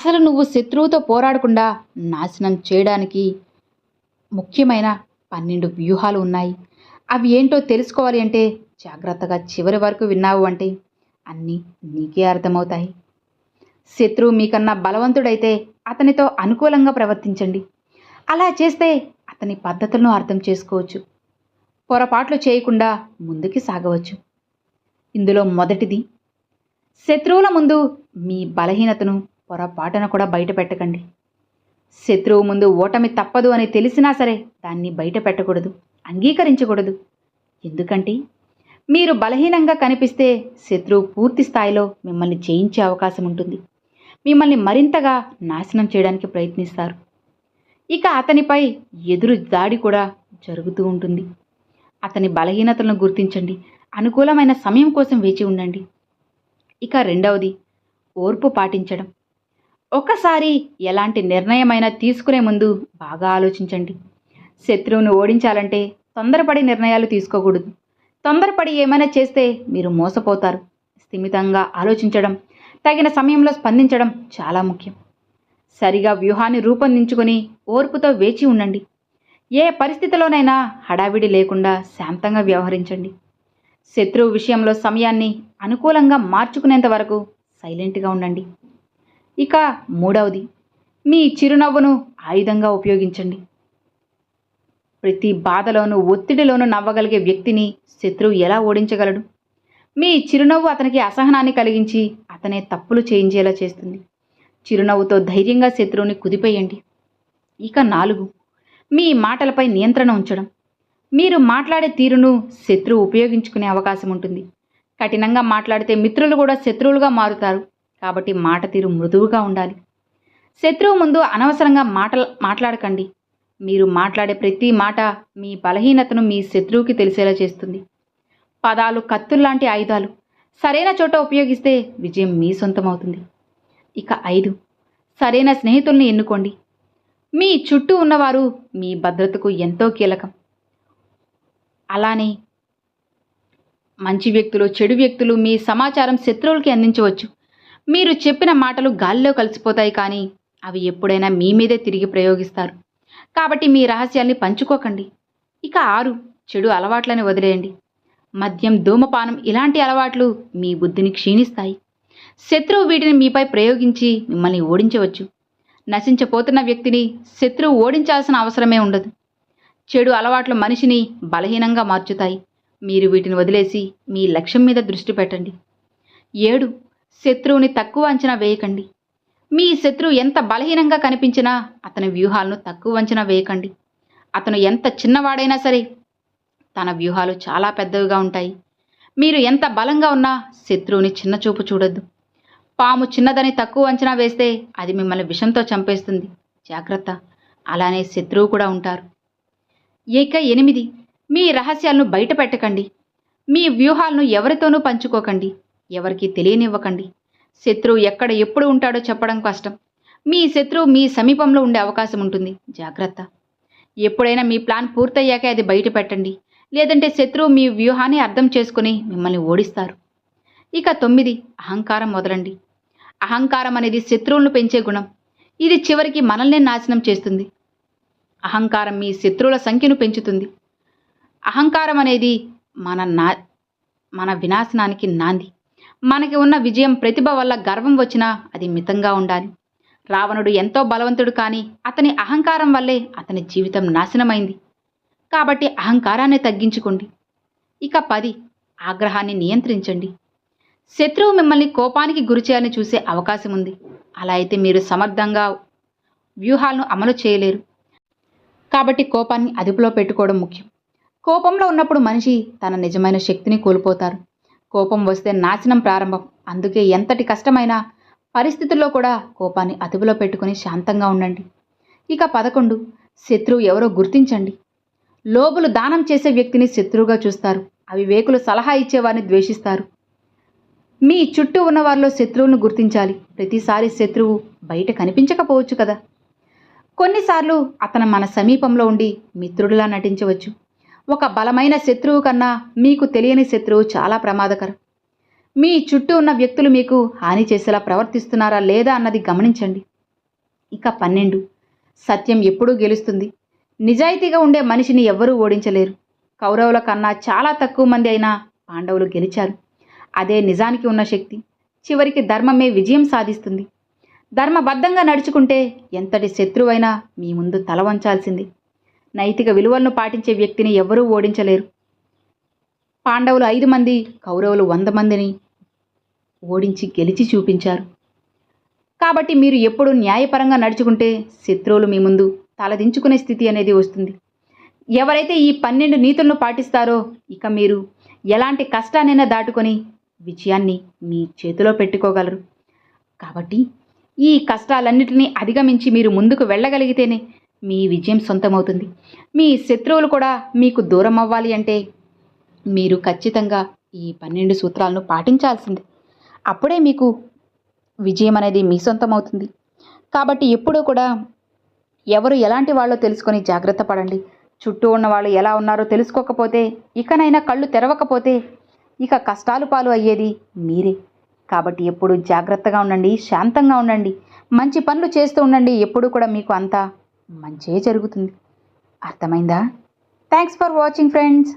అసలు నువ్వు శత్రువుతో పోరాడకుండా నాశనం చేయడానికి ముఖ్యమైన పన్నెండు వ్యూహాలు ఉన్నాయి. అవి ఏంటో తెలుసుకోవాలి అంటే జాగ్రత్తగా చివరి వరకు విన్నావు అంటే అన్నీ నీకే అర్థమవుతాయి. శత్రువు మీకన్నా బలవంతుడైతే అతనితో అనుకూలంగా ప్రవర్తించండి. అలా చేస్తే అతని పద్ధతులను అర్థం చేసుకోవచ్చు. పొరపాట్లు చేయకుండా ముందుకి సాగవచ్చు. ఇందులో మొదటిది శత్రువుల ముందు మీ బలహీనతను పొరపాటున కూడా బయట పెట్టకండి. శత్రువు ముందు ఓటమి తప్పదు అని తెలిసినా సరే దాన్ని బయట పెట్టకూడదు అంగీకరించకూడదు. ఎందుకంటే మీరు బలహీనంగా కనిపిస్తే శత్రువు పూర్తి స్థాయిలో మిమ్మల్ని జయించే అవకాశం ఉంటుంది. మిమ్మల్ని మరింతగా నాశనం చేయడానికి ప్రయత్నిస్తారు. ఇక అతనిపై ఎదురు దాడి కూడా జరుగుతూ ఉంటుంది. అతని బలహీనతలను గుర్తించండి. అనుకూలమైన సమయం కోసం వేచి ఉండండి. ఇక రెండవది ఓర్పు పాటించడం. ఒకసారి ఎలాంటి నిర్ణయమైనా తీసుకునే ముందు బాగా ఆలోచించండి. శత్రువును ఓడించాలంటే తొందరపడి నిర్ణయాలు తీసుకోకూడదు. తొందరపడి ఏమైనా చేస్తే మీరు మోసపోతారు. స్థిమితంగా ఆలోచించడం తగిన సమయంలో స్పందించడం చాలా ముఖ్యం. సరిగా వ్యూహాన్ని రూపొందించుకొని ఓర్పుతో వేచి ఉండండి. ఏ పరిస్థితిలోనైనా హడావిడి లేకుండా శాంతంగా వ్యవహరించండి. శత్రువు విషయంలో సమయాన్ని అనుకూలంగా మార్చుకునేంత వరకు సైలెంట్గా ఉండండి. ఇక మూడవది. మీ చిరునవ్వును ఆయుధంగా ఉపయోగించండి. ప్రతి బాధలోనూ ఒత్తిడిలోనూ నవ్వగలిగే వ్యక్తిని శత్రువు ఎలా ఓడించగలడు? మీ చిరునవ్వు అతనికి అసహనాన్ని కలిగించి అతనే తప్పులు చేయించేలా చేస్తుంది. చిరునవ్వుతో ధైర్యంగా శత్రువుని కుదిపేయండి. ఇక నాలుగు. మీ మాటలపై నియంత్రణ ఉంచడం. మీరు మాట్లాడే తీరును శత్రువు ఉపయోగించుకునే అవకాశం ఉంటుంది. కఠినంగా మాట్లాడితే మిత్రులు కూడా శత్రువులుగా మారుతారు. కాబట్టి మాట తీరు మృదువుగా ఉండాలి. శత్రువు ముందు అనవసరంగా మాట మాట్లాడకండి. మీరు మాట్లాడే ప్రతి మాట మీ బలహీనతను మీ శత్రువుకి తెలిసేలా చేస్తుంది. పదాలు కత్తుల్లాంటి ఆయుధాలు. సరైన చోట ఉపయోగిస్తే విజయం మీ సొంతమవుతుంది. ఇక ఐదు. సరైన స్నేహితుల్ని ఎన్నుకోండి. మీ చుట్టూ ఉన్నవారు మీ భద్రతకు ఎంతో కీలకం. అలానే మంచి వ్యక్తులు చెడు వ్యక్తులు మీ సమాచారం శత్రువులకి అందించవచ్చు. మీరు చెప్పిన మాటలు గాలిలో కలిసిపోతాయి కానీ అవి ఎప్పుడైనా మీ మీదే తిరిగి ప్రయోగిస్తారు. కాబట్టి మీ రహస్యాల్ని పంచుకోకండి. ఇక ఆరు చెడు అలవాట్లని వదిలేయండి. మద్యం ధూమపానం ఇలాంటి అలవాట్లు మీ బుద్ధిని క్షీణిస్తాయి. శత్రువు వీటిని మీపై ప్రయోగించి మిమ్మల్ని ఓడించవచ్చు. నశించపోతున్న వ్యక్తిని శత్రువు ఓడించాల్సిన అవసరమే ఉండదు. చెడు అలవాట్లు మనిషిని బలహీనంగా మార్చుతాయి. మీరు వీటిని వదిలేసి మీ లక్ష్యం మీద దృష్టి పెట్టండి. ఏడు శత్రువుని తక్కువ అంచనా వేయకండి. మీ శత్రువు ఎంత బలహీనంగా కనిపించినా అతని వ్యూహాలను తక్కువ అంచనా వేయకండి. అతను ఎంత చిన్నవాడైనా సరే తన వ్యూహాలు చాలా పెద్దవిగా ఉంటాయి. మీరు ఎంత బలంగా ఉన్నా శత్రువుని చిన్న చూపు చూడొద్దు. పాము చిన్నదని తక్కువ అంచనా వేస్తే అది మిమ్మల్ని విషంతో చంపేస్తుంది. జాగ్రత్త. అలానే శత్రువు కూడా ఉంటారు. ఇక ఎనిమిది. మీ రహస్యాలను బయట పెట్టకండి. మీ వ్యూహాలను ఎవరితోనూ పంచుకోకండి. ఎవరికి తెలియనివ్వకండి. శత్రువు ఎక్కడ ఎప్పుడు ఉంటాడో చెప్పడం కష్టం. మీ శత్రువు మీ సమీపంలో ఉండే అవకాశం ఉంటుంది. జాగ్రత్త. ఎప్పుడైనా మీ ప్లాన్ పూర్తయ్యాక అది బయట పెట్టండి. లేదంటే శత్రువు మీ వ్యూహాన్ని అర్థం చేసుకుని మిమ్మల్ని ఓడిస్తారు. ఇక తొమ్మిది అహంకారం మొదలండి అహంకారం అనేది శత్రువులను పెంచే గుణం. ఇది చివరికి మనల్నే నాశనం చేస్తుంది. అహంకారం మీ శత్రువుల సంఖ్యను పెంచుతుంది. అహంకారం అనేది మన నా మన వినాశనానికి నాంది. మనకి ఉన్న విజయం ప్రతిభ వల్ల గర్వం వచ్చినా అది మితంగా ఉండాలి. రావణుడు ఎంతో బలవంతుడు కానీ అతని అహంకారం వల్లే అతని జీవితం నాశనమైంది. కాబట్టి అహంకారాన్ని తగ్గించుకోండి. ఇక పది ఆగ్రహాన్ని నియంత్రించండి. శత్రువు మిమ్మల్ని కోపానికి గురిచేయాలని చూసే అవకాశం ఉంది. అలా అయితే మీరు సమర్థంగా వ్యూహాలను అమలు చేయలేరు. కాబట్టి కోపాన్ని అదుపులో పెట్టుకోవడం ముఖ్యం. కోపంలో ఉన్నప్పుడు మనిషి తన నిజమైన శక్తిని కోల్పోతారు. కోపం వస్తే నాశనం ప్రారంభం. అందుకే ఎంతటి కష్టమైన పరిస్థితుల్లో కూడా కోపాన్ని అదుపులో పెట్టుకుని శాంతంగా ఉండండి. ఇక పదకొండు శత్రువు ఎవరో గుర్తించండి. లోబులు దానం చేసే వ్యక్తిని శత్రువుగా చూస్తారు. అవివేకులు సలహా ఇచ్చేవారిని ద్వేషిస్తారు. మీ చుట్టూ ఉన్న వారిలో శత్రువును గుర్తించాలి. ప్రతిసారి శత్రువు బయట కనిపించకపోవచ్చు కదా. కొన్నిసార్లు అతను మన సమీపంలో ఉండి మిత్రుడిలా నటించవచ్చు. ఒక బలమైన శత్రువు కన్నా మీకు తెలియని శత్రువు చాలా ప్రమాదకరం. మీ చుట్టూ ఉన్న వ్యక్తులు మీకు హాని చేసేలా ప్రవర్తిస్తున్నారా లేదా అన్నది గమనించండి. ఇక పన్నెండు. సత్యం ఎప్పుడూ గెలుస్తుంది. నిజాయితీగా ఉండే మనిషిని ఎవ్వరూ ఓడించలేరు. కౌరవుల కన్నా చాలా తక్కువ మంది అయినా పాండవులు గెలిచారు. అదే నిజానికి ఉన్న శక్తి. చివరికి ధర్మమే విజయం సాధిస్తుంది. ధర్మబద్ధంగా నడుచుకుంటే ఎంతటి శత్రువైనా మీ ముందు తల వంచాల్సింది. నైతిక విలువలను పాటించే వ్యక్తిని ఎవరూ ఓడించలేరు. పాండవులు ఐదు మంది కౌరవులు వంద మందిని ఓడించి గెలిచి చూపించారు. కాబట్టి మీరు ఎప్పుడు న్యాయపరంగా నడుచుకుంటే శత్రువులు మీ ముందు తలదించుకునే స్థితి అనేది వస్తుంది. ఎవరైతే ఈ పన్నెండు నీతులను పాటిస్తారో ఇక మీరు ఎలాంటి కష్టాన్నైనా దాటుకొని విజయాన్ని మీ చేతిలో పెట్టుకోగలరు. కాబట్టి ఈ కష్టాలన్నిటినీ అధిగమించి మీరు ముందుకు వెళ్ళగలిగితేనే మీ విజయం సొంతమవుతుంది. మీ శత్రువులు కూడా మీకు దూరం అవ్వాలి అంటే మీరు ఖచ్చితంగా ఈ పన్నెండు సూత్రాలను పాటించాల్సిందే. అప్పుడే మీకు విజయం అనేది మీ సొంతమవుతుంది. కాబట్టి ఎప్పుడూ కూడా ఎవరు ఎలాంటి వాళ్ళో తెలుసుకొని జాగ్రత్త పడండి. చుట్టూ ఉన్న వాళ్ళు ఎలా ఉన్నారో తెలుసుకోకపోతే ఇకనైనా కళ్ళు తెరవకపోతే ఇక కష్టాలు పాలు అయ్యేది మీరే. కాబట్టి ఎప్పుడు జాగ్రత్తగా ఉండండి శాంతంగా ఉండండి. మంచి పనులు చేస్తూ ఉండండి. ఎప్పుడు కూడా మీకు అంతా మంచే జరుగుతుంది. అర్థమైందా? Thanks for watching friends